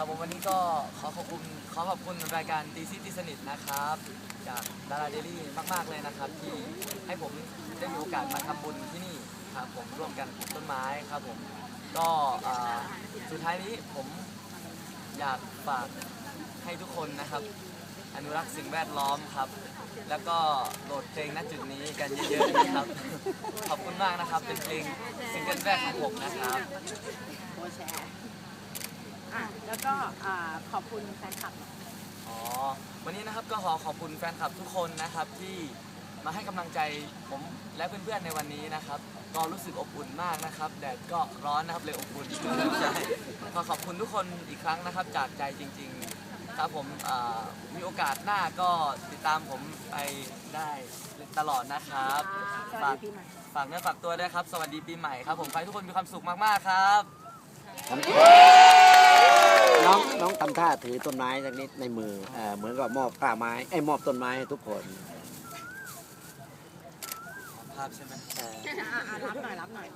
ครับผมวันนี้ก็ขอขอบคุณขอขอบคุณรายการตีซิตีสนิทนะครับ จากดาราเดลี่มาก ๆ เลยนะครับ ที่ให้ผมได้มีโอกาสมาทำบุญที่นี่ครับผมร่วมกันปลูกต้นไม้ครับผมก็อ่าสุดท้ายนี้ผมอยากฝากให้ทุกคนนะครับ อนุรักษ์สิ่งแวดล้อมครับ แล้วก็โหลดเพลงณจุดนี้กันเยอะๆนะครับ ขอบคุณมากนะครับ เป็นเพลงซิงเกิลแรกของผมนะครับโพสต์แชร์ แล้วก็อ่าขอบคุณแฟนคลับหน่อยอ๋อวันนี้นะครับก็ขอขอบคุณแฟนคลับทุกคนนะครับที่มาให้กำลังใจผมและเพื่อนๆในวันนี้นะครับ ก็รู้สึกอบอุ่นมากนะครับแดดก็ร้อนนะครับเลยอบอุ่นใช่ขอขอบคุณทุกคนอีกครั้งนะครับ จากใจจริง ๆ ครับผมอ่ามีโอกาสหน้าก็ติดตามผมไปได้ตลอดนะครับสวัฝาสกดีปีใหม่ฝากเนื้อฝากตัวด้วยครับ สวัสดีปีใหม่ครับผมขอให้ทุกคนมีความสุขมากๆครับน้องน้อง ทำท่าถือต้นไม้สักนิดในมือเอ่อเหมือนกับมอบกล้าไม้ไอ้ยมอบต้นไม้ให้ทุกคนภาพใช่ไหมเอ่ออะอะรับหน่อยรับหน่อย